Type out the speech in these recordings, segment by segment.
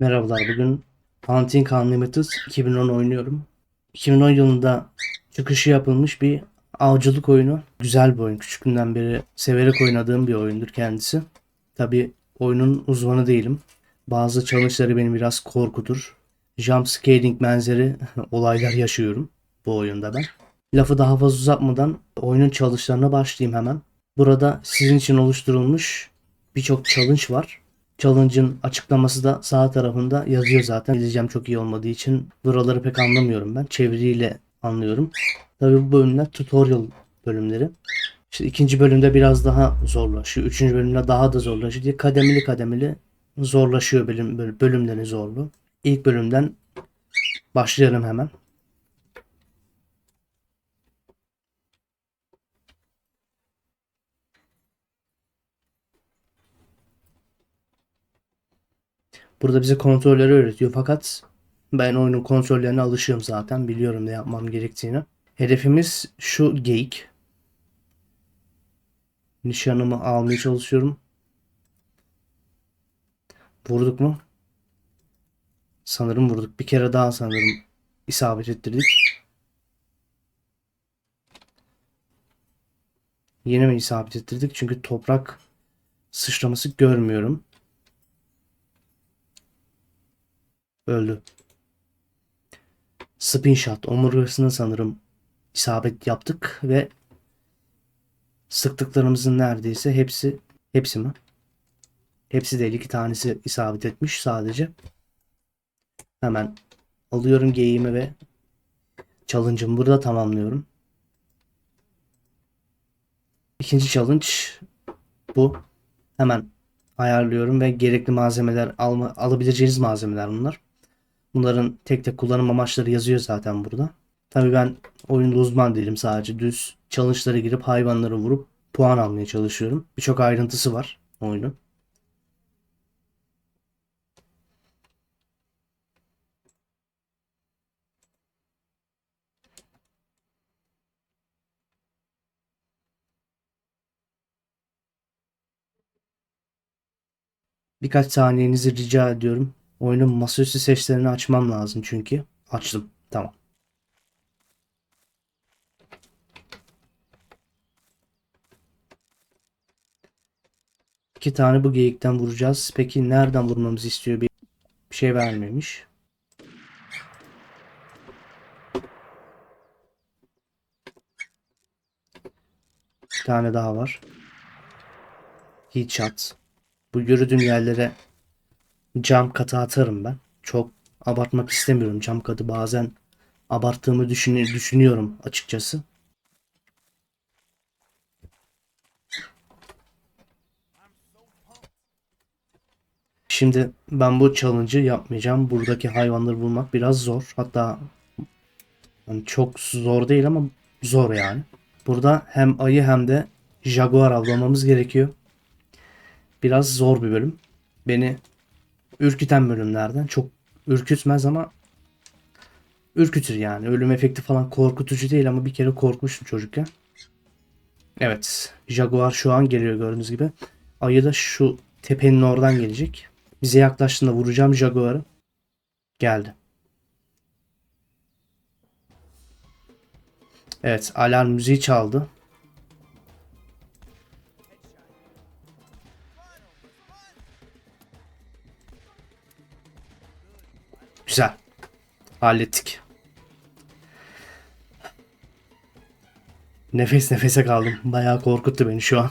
Merhabalar, bugün Hunting Unlimited 2010 oynuyorum. 2010 yılında çıkışı yapılmış bir avcılık oyunu. Güzel bir oyun. Küçüklüğümden beri severek oynadığım bir oyundur kendisi. Tabi oyunun uzmanı değilim. Bazı challenge'ları beni biraz korkutur. Jump scaling benzeri olaylar yaşıyorum bu oyunda ben. Lafı daha fazla uzatmadan oyunun challenge'larına başlayayım hemen. Burada sizin için oluşturulmuş birçok challenge var. Challenge'ın açıklaması da sağ tarafında yazıyor zaten. İngilizcem çok iyi olmadığı için buraları pek anlamıyorum ben. Çeviriyle anlıyorum. Tabii bu bölümler tutorial bölümleri. İşte ikinci bölümde biraz daha zorlaşıyor. Üçüncü bölümde daha da zorlaşıyor diye kademeli kademeli zorlaşıyor bölüm, böl- bölümlerin zorluğu. İlk bölümden başlayalım hemen. Burada bize kontrolleri öğretiyor fakat ben oyunun kontrollerine alışığım zaten. Biliyorum ne yapmam gerektiğini. Hedefimiz şu geyik. Nişanımı almaya çalışıyorum. Vurduk mu? Sanırım vurduk. Bir kere daha sanırım isabet ettirdik. Yine mi isabet ettirdik? Çünkü toprak sıçraması görmüyorum. Öldü. Spin shot omurgasına sanırım isabet yaptık ve sıktıklarımızın neredeyse hepsi hepsi mi? Hepsi değil iki tanesi isabet etmiş sadece. Hemen alıyorum geyiğimi ve challenge'ımı burada tamamlıyorum. İkinci challenge bu. Hemen ayarlıyorum ve gerekli malzemeler alma, alabileceğiniz malzemeler bunlar. Bunların tek tek kullanım amaçları yazıyor zaten burada. Tabii ben oyunda uzman değilim sadece düz challenge'lara girip hayvanları vurup puan almaya çalışıyorum. Birçok ayrıntısı var oyunun. Birkaç saniyenizi rica ediyorum. Oyunun masaüstü seslerini açmam lazım çünkü. Açtım. Tamam. İki tane bu geyikten vuracağız. Peki nereden vurmamızı istiyor? Bir şey vermemiş. Bir tane daha var. Headshot. Bu yürüdüğüm yerlere cam katı atarım ben. Çok abartmak istemiyorum. Cam katı bazen abarttığımı düşünü- düşünüyorum açıkçası. Şimdi ben bu challenge'ı yapmayacağım. Buradaki hayvanları bulmak biraz zor. Hatta yani çok zor değil ama zor yani. Burada hem ayı hem de jaguar avlamamız gerekiyor. Biraz zor bir bölüm. Beni ürküten bölümlerden. Çok ürkütmez ama ürkütür yani. Ölüm efekti falan korkutucu değil ama bir kere korkmuştum çocukken. Evet. Jaguar şu an geliyor gördüğünüz gibi. Ayı da şu tepenin oradan gelecek. Bize yaklaştığında vuracağım Jaguar'ı. Geldi. Evet. Alarm müziği çaldı. Hallettik. Nefes nefese kaldım. Bayağı korkuttu beni şu an.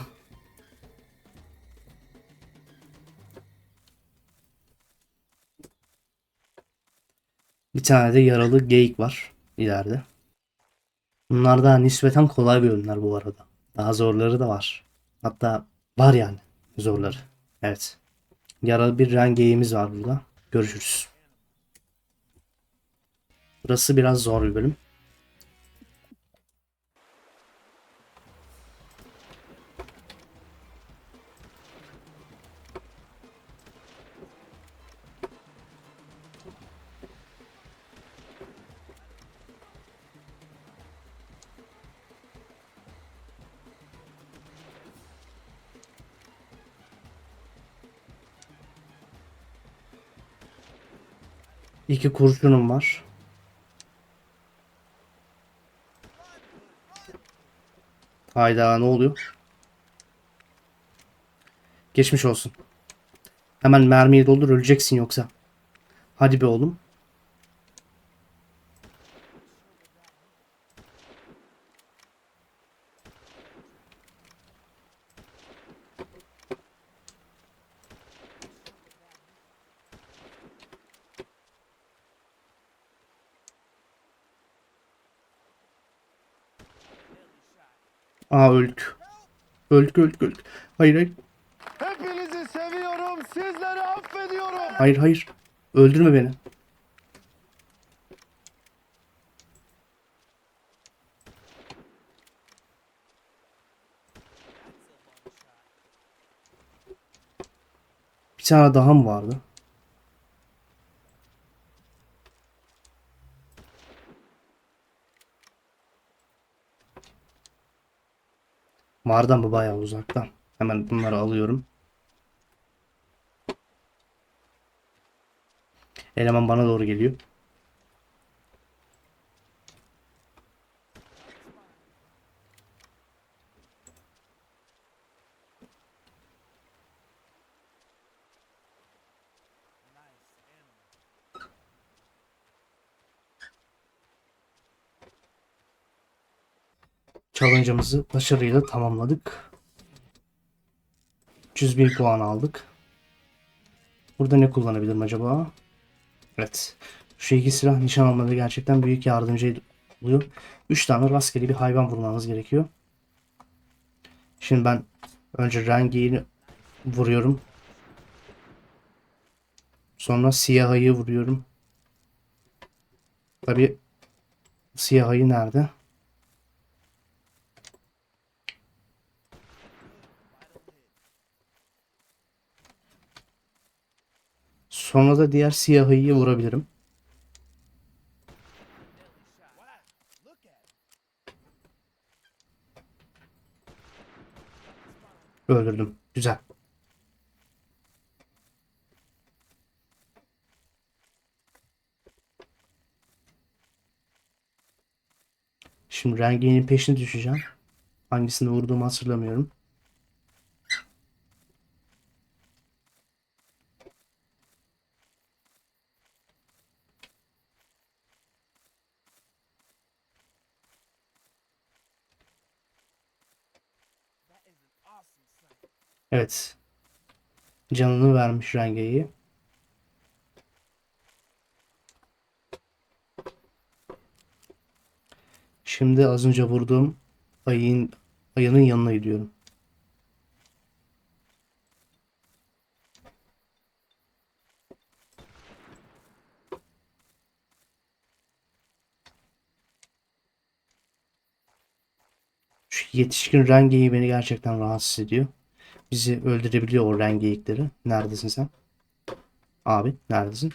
Bir tane de yaralı geyik var ileride. Bunlar da nispeten kolay bölümler bu arada. Daha zorları da var. Hatta var yani zorları. Evet. Yaralı bir ren geyiğimiz var burada. Görüşürüz. Burası biraz zor bir bölüm. İki kurşunum var. Hayda ne oluyor? Geçmiş olsun. Hemen mermiyi doldur öleceksin yoksa. Hadi be oğlum. Aa öldük. Öldük öldük öldük. Hayır hayır. Hepinizi seviyorum. Sizleri affediyorum. Hayır hayır. Öldürme beni. Bir tane daha mı vardı? Vardı ama bayağı uzaktan. Hemen bunları alıyorum. Eleman bana doğru geliyor. Challenge'ımızı başarıyla tamamladık. 300 bin puan aldık. Burada ne kullanabilirim acaba? Evet. Şu iki silah nişan almada gerçekten büyük yardımcı oluyor. 3 tane rastgele bir hayvan vurmanız gerekiyor. Şimdi ben önce rengeyi vuruyorum. Sonra siyahayı vuruyorum. Tabi siyahayı nerede? Sonra da diğer siyahıyı vurabilirim. Öldürdüm. Güzel. Şimdi renginin peşine düşeceğim. Hangisini vurduğumu hatırlamıyorum. Evet. Canını vermiş rengeyi. Şimdi az önce vurduğum ayın ayının yanına gidiyorum. Şu yetişkin rengeyi beni gerçekten rahatsız ediyor. Bizi öldürebiliyor o rengeyikleri. Neredesin sen? Abi neredesin?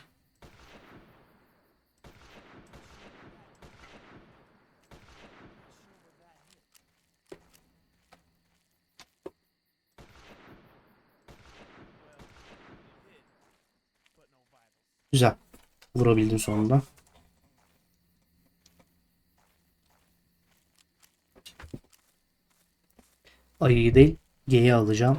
Güzel. Vurabildin sonunda. Ayıyı değil, G'yi alacağım.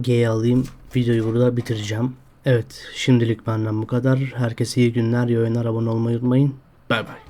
G'yi alayım. Videoyu burada bitireceğim. Evet, şimdilik benden bu kadar. Herkese iyi günler, iyi abone olmayı unutmayın. Bay bay.